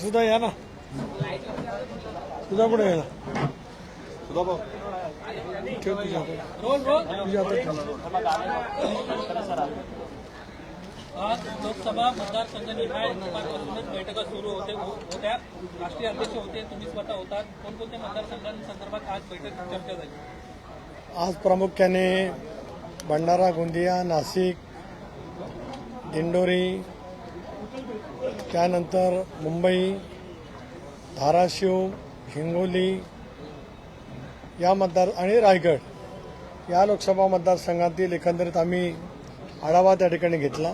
सुद्धा या ना. सुद्धा कुठे गेला सुधा भाऊ. ठेव तुझ्या तुझ्या हातात ठेव. आज लोकसभा मतदारसंघ निहाय दुपारपासूनच बैठका सुरू होते होत्या. राष्ट्रीय अध्यक्ष होते तुम्ही स्वतः होतात. कोणकोणत्या मतदारसंघांसंदर्भात आज बैठक चर्चा झाली? आज प्रामुख्याने भंडारा गोंदिया नाशिक दिंडोरी त्यानंतर मुंबई धाराशिव हिंगोली या मतदार आणि रायगड या लोकसभा मतदारसंघातील एकंदरीत आम्ही आढावा त्या ठिकाणी घेतला.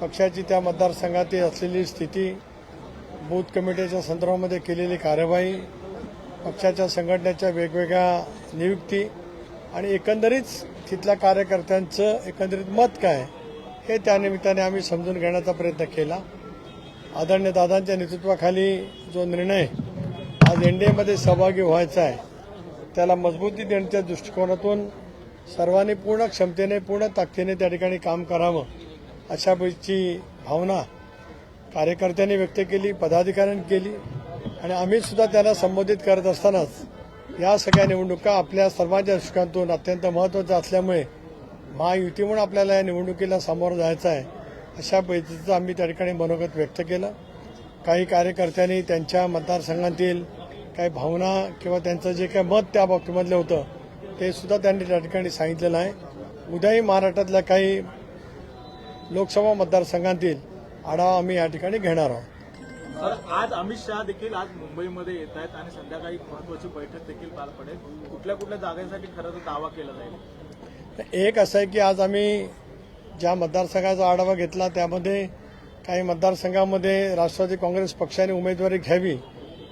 पक्षाची त्या मतदारसंघातील असलेली स्थिती बूथ कमिटीच्या संदर्भामध्ये केलेली कार्यवाही पक्षाच्या संघटनेच्या वेगवेगळ्या नियुक्ती आणि एकंदरीत तिथल्या कार्यकर्त्यांचं एकंदरीत मत काय? हे त्यानिमित्ताने आम्ही समजून घेण्याचा प्रयत्न केला. आदरणीय दादांच्या नेतृत्वाखाली जो निर्णय आज एनडीएमध्ये सहभागी व्हायचा आहे त्याला मजबूती देण्याच्या दृष्टिकोनातून सर्वांनी पूर्ण क्षमतेने पूर्ण ताकदीने त्या ठिकाणी काम करावं अशा भावना कार्यकर्त्यांनी व्यक्त केली पदाधिकाऱ्यांनी केली आणि आम्ही सुद्धा त्यांना संबोधित करत असतानाच या सगळ्या निवडणुका आपल्या सर्वांच्या दृष्टिकोनातून अत्यंत महत्त्वाच्या असल्यामुळे महायुती म्हणून आपल्याला या निवडणुकीला सामोरं जायचं आहे अशा पद्धतीचं आम्ही त्या ठिकाणी मनोगत व्यक्त केलं. काही कार्यकर्त्यांनी त्यांच्या मतदारसंघातील काही भावना किंवा त्यांचं जे काही मत त्या बाबतीमधलं होतं ते सुद्धा त्यांनी त्या ठिकाणी सांगितलेलं आहे. उद्याही महाराष्ट्रातल्या काही लोकसभा मतदारसंघातील आढावा आम्ही या ठिकाणी घेणार आहोत. सर आज अमित शहा देखील आज मुंबईमध्ये येत आहेत आणि संध्याकाळी महत्वाची बैठक देखील पार पडेल. कुठल्या कुठल्या जागांसाठी खरं तर दावा केला जाईल? एक असं आहे की आज आम्ही ज्या मतदारसंघाचा आढावा घेतला त्यामध्ये काही मतदारसंघामध्ये राष्ट्रवादी काँग्रेस पक्षाने उमेदवारी घ्यावी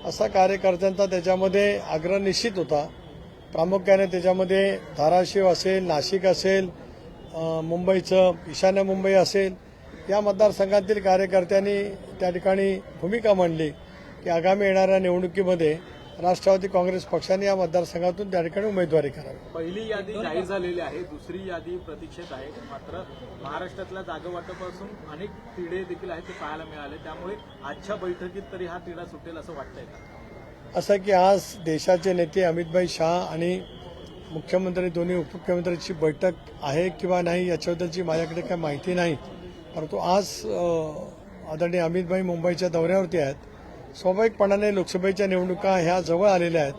असा कार्यकर्त्यांचा त्याच्यामध्ये आग्रह निश्चित होता. प्रामुख्याने त्याच्यामध्ये धाराशिव असेल नाशिक असेल मुंबईचं ईशान्य मुंबई असेल या मतदारसंघातील कार्यकर्त्यांनी त्या ठिकाणी भूमिका मांडली की आगामी येणाऱ्या निवडणुकीमध्ये राष्ट्रवादी काँग्रेस पक्षाने या मतदारसंघातून त्या ठिकाणी उमेदवारी करावी. पहिली यादी जाहीर झालेली आहे दुसरी यादी प्रतीक्षेत आहे. मात्र महाराष्ट्रातल्या जागा वाटपासून अनेक तिढे देखील आहेत ते पाहायला मिळाले. त्यामुळे आजच्या बैठकीत तरी हा तिढा सुटेल असं वाटतंय का? असं की आज देशाचे नेते अमितभाई शहा आणि मुख्यमंत्री दोन्ही उपमुख्यमंत्र्यांची बैठक आहे किंवा नाही याच्याबद्दलची माझ्याकडे काही माहिती नाही. परंतु आज आदरणीय अमितभाई मुंबईच्या दौऱ्यावरती आहेत. स्वाभाविकपणाने लोकसभेच्या निवडणुका ह्या जवळ आलेल्या आहेत.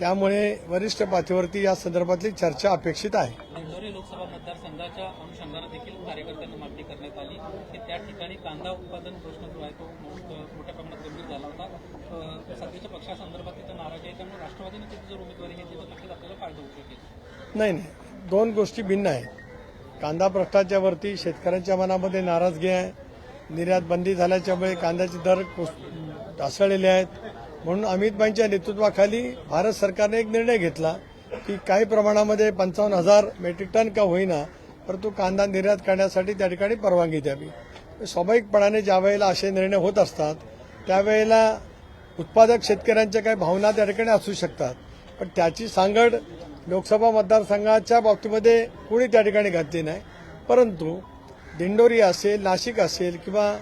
त्यामुळे वरिष्ठ पातळीवरती या संदर्भातली चर्चा अपेक्षित आहे. दिंडोरी लोकसभा मतदारसंघाच्या अनुषंगानं देखील कार्यकर्त्यांना मागणी करण्यात आली की त्या ठिकाणी कांदा उत्पादन प्रश्न जो आहे तो मोठ- मोठ्या प्रमाणात गंभीर झाला होता. अ, सध्याच्या पक्षासंदर्भात तिथं नाराजी आहे. त्यामुळे राष्ट्रवादीने तिथे जर उमेदवारी घेतली तर नक्कीच आपल्याला फायदा होऊ शकेल. नाही नाही. दोन गोष्टी भिन्न आहेत. कांदा भ्रष्टाच्या वरती शेतकऱ्यांच्या मनामध्ये नाराजगी आहे. निर्यात बंदी झाल्याच्यामुळे कांद्याचे दर ढासळलेले आहेत. म्हणून अमितबाईंच्या नेतृत्वाखाली भारत सरकारने एक निर्णय घेतला की काही प्रमाणामध्ये पंचावन्न हजार मेट्रिक टन का होईना परंतु कांदा निर्यात करण्यासाठी त्या ठिकाणी परवानगी द्यावी. स्वाभाविकपणाने ज्या वेळेला असे निर्णय होत असतात त्यावेळेला उत्पादक शेतकऱ्यांच्या काही भावना त्या ठिकाणी असू शकतात. पण त्याची सांगड लोकसभा मतदारसंघाच्या बाबतीमध्ये कोणी त्या ठिकाणी घातली नाही. परंतु दिंडोरी असेल नाशिक असेल किंवा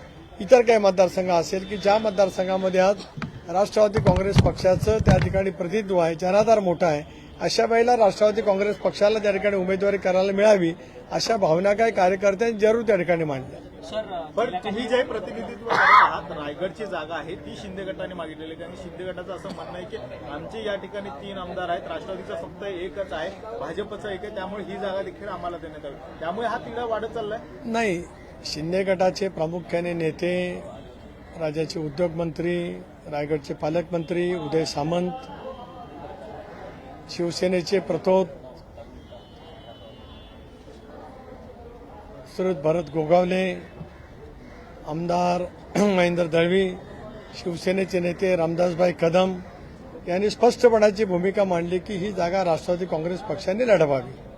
इतर काही मतदारसंघ असेल की ज्या मतदारसंघामध्ये आज राष्ट्रवादी काँग्रेस पक्षाचं त्या ठिकाणी प्रतिनिधित्व आहे जनाधार मोठा आहे अशा वेळेला राष्ट्रवादी काँग्रेस पक्षाला त्या ठिकाणी उमेदवारी करायला मिळावी अशा भावना काही कार्यकर्त्यांनी जरूर त्या ठिकाणी मांडल्या. सर पण तुम्ही जे प्रतिनिधित्व करत आहात रायगडची जागा आहे ती शिंदे गटाने मागितलेली आहे. आणि शिंदे गटाचं असं म्हणणं आहे की आमचे या ठिकाणी तीन आमदार आहेत राष्ट्रवादीचा फक्त एकच आहे भाजपचं एक आहे त्यामुळे ही जागा देखील आम्हाला देण्यात यावी. त्यामुळे हा तिढा वाढत चाललाय? नाही शिंदे गटाचे प्रामुख्याने नेते राज्याचे उद्योगमंत्री रायगडचे पालकमंत्री उदय सामंत शिवसेनेचे प्रतोद सुरत भरत गोगावले आमदार महेंद्र दळवी शिवसेनेचे नेते रामदासभाई कदम यांनी स्पष्टपणाची भूमिका मांडली की ही जागा राष्ट्रवादी काँग्रेस पक्षाने लढवावी.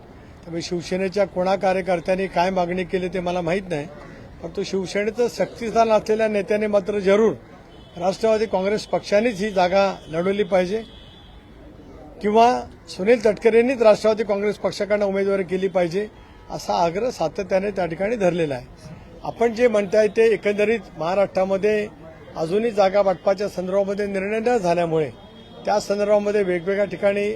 त्यामुळे शिवसेनेच्या कोणा कार्यकर्त्यांनी काय मागणी केली ते मला माहीत नाही. परंतु शिवसेनेचं शक्तिस्थान असलेल्या नेत्याने मात्र जरूर राष्ट्रवादी काँग्रेस पक्षानेच ही जागा लढवली पाहिजे. किंवा सुनील तटकरेंनीच राष्ट्रवादी काँग्रेस पक्षाकडनं उमेदवारी केली पाहिजे असा आग्रह सातत्याने त्या ठिकाणी धरलेला आहे. आपण जे म्हणताय ते एकंदरीत महाराष्ट्रामध्ये अजूनही जागा वाटपाच्या संदर्भामध्ये निर्णय न झाल्यामुळे त्या संदर्भामध्ये वेगवेगळ्या ठिकाणी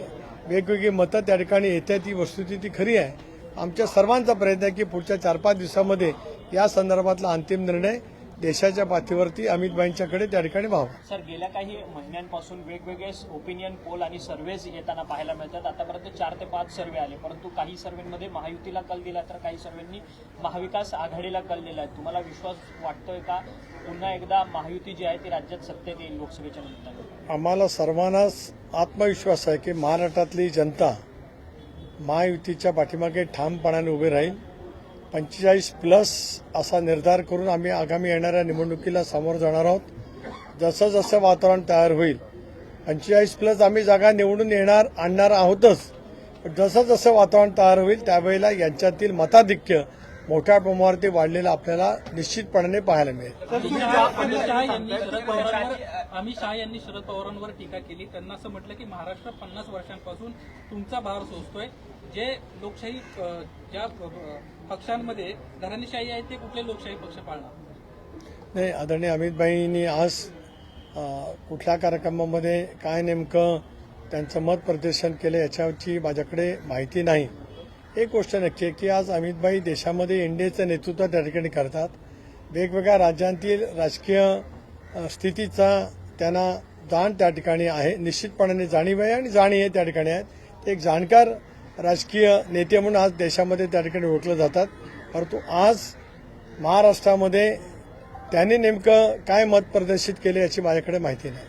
वेगवेगळी मतं त्या ठिकाणी येत्या ती वस्तुती वस्तुस्थिती खरी आहे. आमच्या सर्वांचा प्रयत्न आहे की पुढच्या चार पाच दिवसामध्ये या संदर्भातला अंतिम निर्णय देशाच्या पातळीवरती अमितभाईंच्याकडे त्या ठिकाणी व्हावा. सर गेल्या काही महिन्यांपासून वेगवेगळे ओपिनियन पोल आणि सर्व्हेज येताना पाहायला मिळतात. आतापर्यंत चार ते पाच सर्वे आले परंतु काही सर्वेमध्ये महायुतीला कल दिला तर काही सर्वेंनी महाविकास आघाडीला कल दिला आहे. तुम्हाला विश्वास वाटतोय का? पुन्हा एकदा महायुती जी आहे ती राज्यात सत्तेत येईल लोकसभेच्या निमित्तानं. आम्हाला सर्वांनाच आत्मविश्वास आहे की महाराष्ट्रातली जनता महायुतीच्या पाठीमागे ठामपणाने उभे राहील. पंचेचाळीस प्लस असा निर्धार करून आम्ही आगामी येणाऱ्या निवडणुकीला सामोरं जाणार आहोत. जसं जसं वातावरण तयार होईल पंचेचाळीस प्लस आम्ही जागा निवडून येणार आणणार आहोतच. पण जसं जसं वातावरण तयार होईल त्यावेळेला यांच्यातील मताधिक्य मोठ्या प्रमाणावरती वाढलेलं आपल्याला निश्चितपणाने पाहायला मिळेल. अमित शहा अमित शहा यांनी शरद पवारांवर अमित शहा यांनी शरद पवारांवर टीका केली त्यांना असं म्हटलं की महाराष्ट्र पन्नास वर्षांपासून तुमचा भार सोसतोय. जे लोकशाही ज्या पक्षांमध्ये घराणेशाही आहे ते कुठले लोकशाही पक्ष पाळणार? नाही आदरणीय अमितभाईंनी आज कुठल्या कार्यक्रमामध्ये काय नेमकं त्यांचं मत प्रदर्शन केलं याच्याची माझ्याकडे माहिती नाही. एक गोष्ट नक्की आहे की आज अमितभाई देशामध्ये एनडीएचं नेतृत्व त्या ठिकाणी करतात. वेगवेगळ्या राज्यांतील राजकीय स्थितीचा त्यांना जाण त्या ठिकाणी आहे. निश्चितपणाने जाणीव आहे आणि जाणीव आहे त्या ठिकाणी आहेत ते एक जाणकार राजकीय नेते म्हणून आज देशामध्ये त्या ठिकाणी ओळखलं जातात. परंतु आज महाराष्ट्रामध्ये त्यांनी नेमकं काय मत प्रदर्शित केले याची माझ्याकडे माहिती नाही.